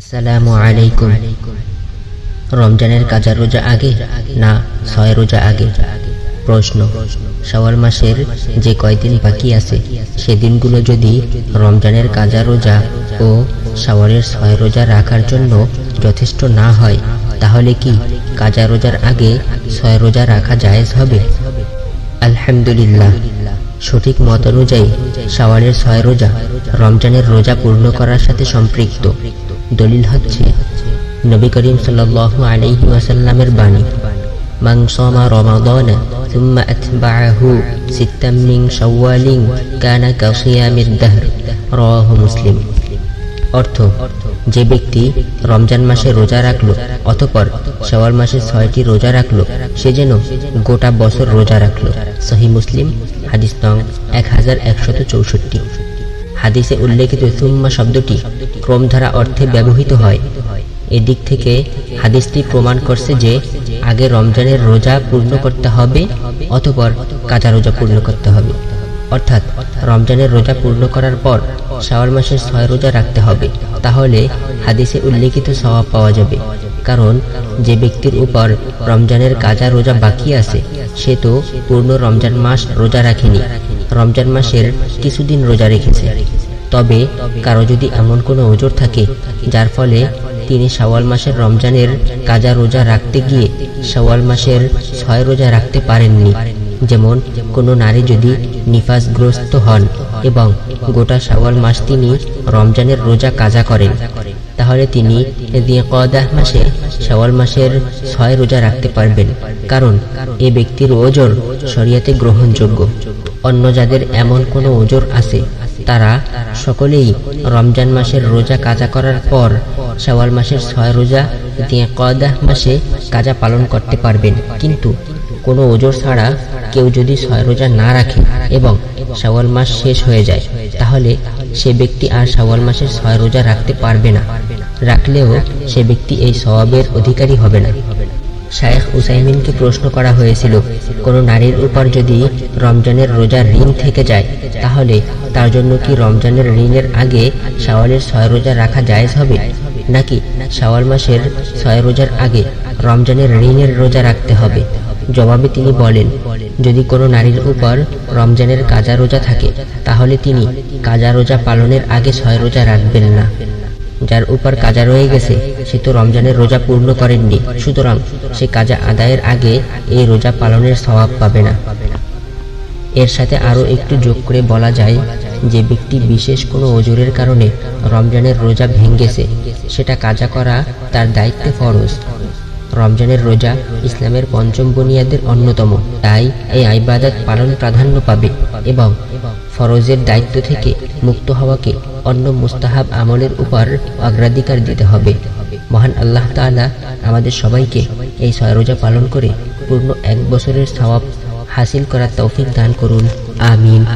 আসসালামু আলাইকুম। রমজানের কাজা রোজা আগে না ছয় রোজা আগে? প্রশ্ন। শাওয়াল মাসের যে কয়দিন বাকি আছে, সেদিনগুলো যদি রমজানের কাজা রোজা ও শাওয়ালের ছয় রোজা রাখার জন্য যথেষ্ট না হয়, তাহলে কি কাজা রোজার আগে ছয় রোজা রাখা জায়েজ হবে? আলহামদুলিল্লাহ। সঠিক মত অনুযায়ী শাওয়ালের ছয় রোজা রমজানের রোজা পূর্ণ করার সাথে সম্পৃক্ত। দলিল হচ্ছে নবী করিম সাল্লাল্লাহু আলাইহি ওয়াসাল্লামের বাণী মান সামা রমাদান ثم أتبعه ستا من شوال كان كصيام الدهر رواه মুসলিম অর্থ যে ব্যক্তি রমজান মাসে রোজা রাখলো অতপর শাওয়াল মাসে ছয়টি রোজা রাখলো সে যেন গোটা বছর রোজা রাখলো সহি মুসলিম হাদিস নং এক হাজার একশত চৌষট্টি হাদিসে উল্লেখিত সুম্মা শব্দটি ক্রমধারা অর্থে ব্যবহৃত হয়। এদিক থেকে হাদিসটি প্রমাণ করছে যে আগে রমজানের রোজা পূর্ণ করতে হবে অতপর কাজা রোজা পূর্ণ করতে হবে। অর্থাৎ রমজানের রোজা পূর্ণ করার পর শাওয়াল মাসের ছয় রোজা রাখতে হবে। তাহলে হাদিসে উল্লেখিত স্বভাব পাওয়া যাবে। কারণ যে ব্যক্তির উপর রমজানের কাজা রোজা বাকি আছে, সে তো পূর্ণ রমজান মাস রোজা রাখেনি। রমজান মাসের কিছুদিন রোজা রেখেছে। তবে কারও যদি এমন কোনো ওজোর থাকে, যার ফলে তিনি শাওয়াল মাসের রমজানের কাজা রোজা রাখতে গিয়ে শাওয়াল মাসের ছয় রোজা রাখতে পারেননি। যেমন কোনো নারী যদি নিফাসগ্রস্ত হন এবং গোটা শাওয়াল মাস তিনি রমজানের রোজা কাজা করেন, তাহলে তিনি কদাহ মাসে শাওয়াল মাসের ছয় রোজা রাখতে পারবেন। কারণ এ ব্যক্তির ওজোর শরিয়াতে গ্রহণযোগ্য। অন্য যাদের এমন কোনো ওজোর আছে, তারা সকলেই রমজান মাসের রোজা কাজা করার পর শাওয়াল মাসের ছয় রোজা দিয়ে কদাহ মাসে কাজা পালন করতে পারবেন। কিন্তু কোনো ওজোর ছাড়া কেউ যদি ছয় রোজা না রাখে এবং শাওয়াল মাস শেষ হয়ে যায়, তাহলে সে ব্যক্তি আর শাওয়াল মাসের ছয় রোজা রাখতে পারবে না। রাখলেও সে ব্যক্তি এই স্বভাবের অধিকারী হবে না। শায়েখ উসাইমিনকে প্রশ্ন করা হয়েছিল, কোনো নারীর উপর যদি রমজানের রোজার ঋণ থেকে যায়, তাহলে তার জন্য কি রমজানের ঋণের আগে শাওয়ালের ছয় রোজা রাখা জায়েজ হবে? নাকি শাওয়াল মাসের ছয় রোজার আগে রমজানের ঋণের রোজা রাখতে হবে? জবাবে তিনি বলেন, যদি কোনো নারীর উপর রমজানের কাজা রোজা থাকে, তাহলে তিনি কাজা রোজা পালনের আগে ছয় রোজা রাখবেন না। যার উপর কাজা রয়ে গেছে, সে তো রমজানের রোজা পূর্ণ করেননি। সুতরাং সে কাজা আদায়ের আগে এই রোজা পালনের স্বভাব পাবে না। এর সাথে আরও একটু যোগ করে বলা যায় যে ব্যক্তি বিশেষ কোনো ওজোরের কারণে রমজানের রোজা ভেঙ্গেছে, সেটা কাজা করা তার দায়িত্বে ফরজ। রমজানের রোজা ইসলামের পঞ্চম বুনিয়াদের অন্যতম, তাই এই আইবাদাত পালন প্রাধান্য পাবে এবং ফরজের দায়িত্ব থেকে মুক্ত হওয়াকে অন্য মুস্তাহাব আমলের উপর অগ্রাধিকার দিতে হবে। মহান আল্লাহ তালা আমাদের সবাইকে এই ছয় রোজা পালন করে পূর্ণ এক বছরের সওয়াব হাসিল করার তৌফিক দান করুন। আমিন।